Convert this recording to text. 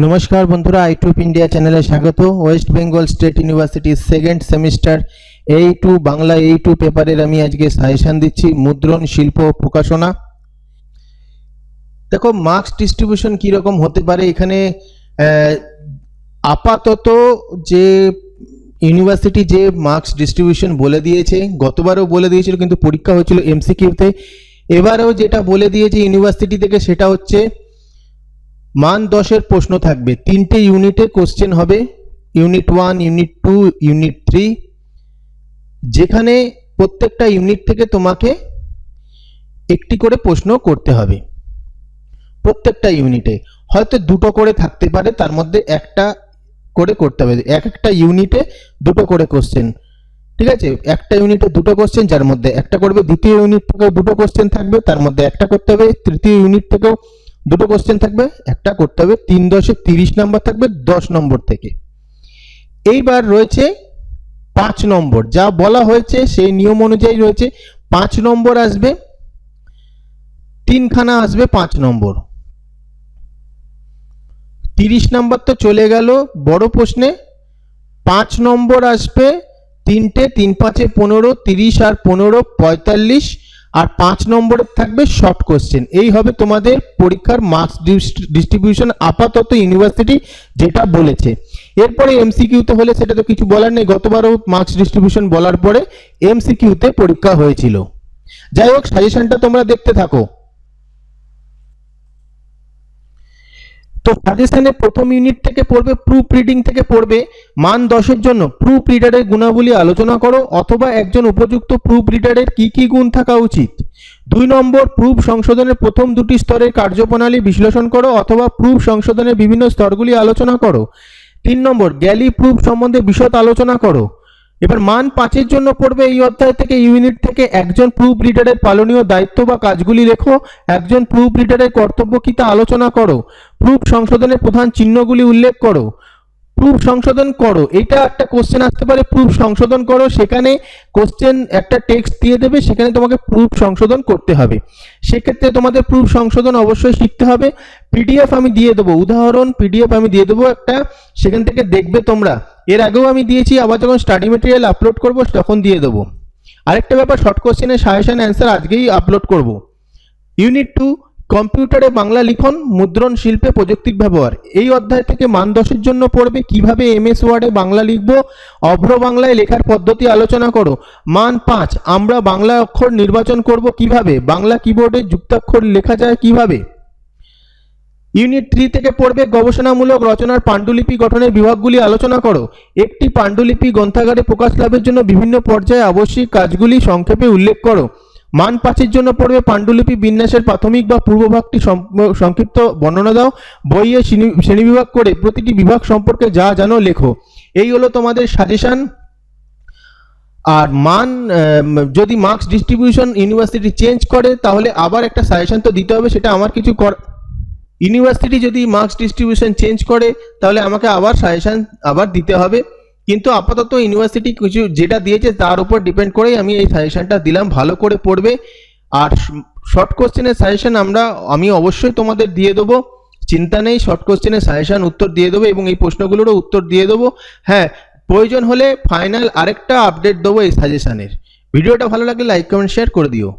নমস্কার বন্ধুরা আইটুপ ইন্ডিয়া চ্যানেলে স্বাগত ওয়েস্ট বেঙ্গল স্টেট ইউনিভার্সিটির সেকেন্ড সেমিস্টার এই টু বাংলা এই টু পেপারের আমি আজকে সাজেশন দিচ্ছি, মুদ্রণ, শিল্প, প্রকাশনা। দেখো মার্কস ডিস্ট্রিবিউশন কীরকম হতে পারে? এখানে আপাতত যে ইউনিভার্সিটি যে মার্কস ডিস্ট্রিবিউশন বলে দিয়েছে, গতবারও বলে দিয়েছিল, কিন্তু পরীক্ষা হয়েছিল এমসিকিউতে এবারেও যেটা বলে দিয়েছে ইউনিভার্সিটি থেকে, সেটা হচ্ছে মান দশের প্রশ্ন থাকবে। তিনটে ইউনিটে কোশ্চেন হবে। Unit one unit two unit three যেখানে প্রত্যেকটা ইউনিট থেকে তোমাকে একটি করে প্রশ্ন করতে হবে। প্রত্যেকটা ইউনিটে। হয়তো দুটো করে থাকতে পারে, তার মধ্যে একটা করে করতে হবে। এক একটা ইউনিটে দুটো করে কোশ্চেন ঠিক আছে? একটা ইউনিটে দুটো কোশ্চেন যার মধ্যে একটা করবে। দ্বিতীয় ইউনিট থেকেও দুটো কোশ্চেন থাকবে, তার মধ্যে একটা করতে হবে। তৃতীয় ইউনিট থেকেও দুটো কোশ্চেন থাকবে, একটা করতে হবে, তিন দশে তিরিশ নম্বর থাকবে দশ নম্বর থেকে। এইবার রয়েছে পাঁচ নম্বর যা বলা হয়েছে সেই নিয়ম অনুযায়ী রয়েছে, পাঁচ নম্বর আসবে, তিনখানা আসবে পাঁচ নম্বর তিরিশ নম্বর তো চলে গেল, বড় প্রশ্নে, পাঁচ নম্বর আসবে তিনটে, তিন পাঁচে পনেরো, তিরিশ আর পনেরো পঁয়তাল্লিশ আর পাঁচ নম্বরের থাকবে শর্ট কোশ্চেন এই হবে তোমাদের পরীক্ষার মার্কস ডিস্ট্রিবিউশন আপাতত ইউনিভার্সিটি যেটা বলেছে। এরপরে এমসিকিউতে হলে সেটা তো কিছু বলার নেই। গতবারও মার্কস ডিস্ট্রিবিউশন বলার পরে এমসিকিউতে পরীক্ষা হয়েছিল। যাই হোক সাজেশনটা তোমরা দেখতে থাকো। তো সাজেশনের প্রথম ইউনিট থেকে পড়বে প্রুফ রিডিং থেকে পড়বে, মান দশের জন্য প্রুফ রিডারের গুণাবলী আলোচনা করো, অথবা একজন উপযুক্ত প্রুফ রিডারের কি কি গুণ থাকা উচিত। দুই নম্বর প্রুফ সংশোধনের প্রথম দুটি স্তরের কার্যপ্রণালী বিশ্লেষণ করো, অথবা প্রুফ সংশোধনের বিভিন্ন স্তরগুলি আলোচনা করো। তিন নম্বর গ্যালি প্রুফ সম্বন্ধে বিশদ আলোচনা করো। এবার মান পাঁচের জন্য পড়বে এই অধ্যায় থেকে ইউনিট থেকে। একজন প্রুফ রিডারের পালনীয় দায়িত্ব বা কাজগুলি লেখো। একজন প্রুফ রিডারের কর্তব্য কি তা আলোচনা করো। প্রুফ সংশোধনের প্রধান চিহ্নগুলি উল্লেখ করো। প্রুফ সংশোধন করো। এটা একটা কোশ্চেন আসতে পারে প্রুফ সংশোধন করো। সেখানে কোশ্চেন একটা টেক্সট দিয়ে দেবে, সেখানে তোমাকে প্রুফ সংশোধন করতে হবে। সেক্ষেত্রে তোমাদের প্রুফ সংশোধন অবশ্যই শিখতে হবে। পিডিএফ আমি দিয়ে দেবো। উদাহরণ পিডিএফ আমি দিয়ে দেবো একটা। সেখান থেকে দেখবে তোমরা। এর আগেও আমি দিয়েছি, আবার যখন স্টাডি মেটেরিয়াল আপলোড করব, তখন দিয়ে দেবো। আরেকটা ব্যাপার শর্ট কোশ্চেনের সাজেশন অ্যান্সার আজকেই আপলোড করব। ইউনিট টু কম্পিউটারে বাংলা লিখন, মুদ্রণ শিল্পে প্রযুক্তির ব্যবহার। এই অধ্যায় থেকে মান দশের জন্য পড়বে, কীভাবে এমএস ওয়ার্ডে বাংলা লিখব, অভ্র বাংলায় লেখার পদ্ধতি আলোচনা করো। মান পাঁচ, আমরা বাংলা অক্ষর নির্বাচন করব কীভাবে? বাংলা কিবোর্ডে যুক্তাক্ষর লেখা যায় কীভাবে? ইউনিট থ্রি থেকে পড়বে, গবেষণামূলক রচনার পাণ্ডুলিপি গঠনের বিভাগগুলি আলোচনা করো। একটি পাণ্ডুলিপি গ্রন্থাগারে প্রকাশ লাভের জন্য বিভিন্ন পর্যায়ে আবশ্যিক কাজগুলি সংক্ষেপে উল্লেখ করো। মান পাঁচের জন্য পড়বে পাণ্ডুলিপি, বিন্যাসের প্রাথমিক বা পূর্বভাগটি সংক্ষিপ্ত বর্ণনা দাও। বইয়ে শ্রেণী- শ্রেণীবিভাগ করে প্রতিটি বিভাগ সম্পর্কে যা জানো লেখো। এই হলো তোমাদের সাজেশন আর মান যদি মার্কস ডিস্ট্রিবিউশন ইউনিভার্সিটি চেঞ্জ করে, তাহলে আবার একটা সাজেশন তো দিতে হবে, সেটা আমার কিছু কর ইউনিভার্সিটি যদি মার্কস ডিস্ট্রিবিউশন চেঞ্জ করে, তাহলে আমাকে আবার সাজেশন আবার দিতে হবে। কিন্তু আপাতত ইউনিভার্সিটি কিছু যেটা দিয়েছে তার উপর ডিপেন্ড করেই আমি এই সাজেশনটা দিলাম, ভালো করে পড়বে। আর শর্ট কোশ্চেনের সাজেশন আমরা, আমি অবশ্যই তোমাদের দিয়ে দেবো। চিন্তা নেই শর্ট কোশ্চেনের সাজেশন উত্তর দিয়ে দেবো এবং এই প্রশ্নগুলোরও উত্তর দিয়ে দেবো। হ্যাঁ প্রয়োজন হলে ফাইনাল আরেকটা আপডেট দেবো এই সাজেশনের ভিডিওটা ভালো লাগলে লাইক কমেন্ট শেয়ার করে দিও।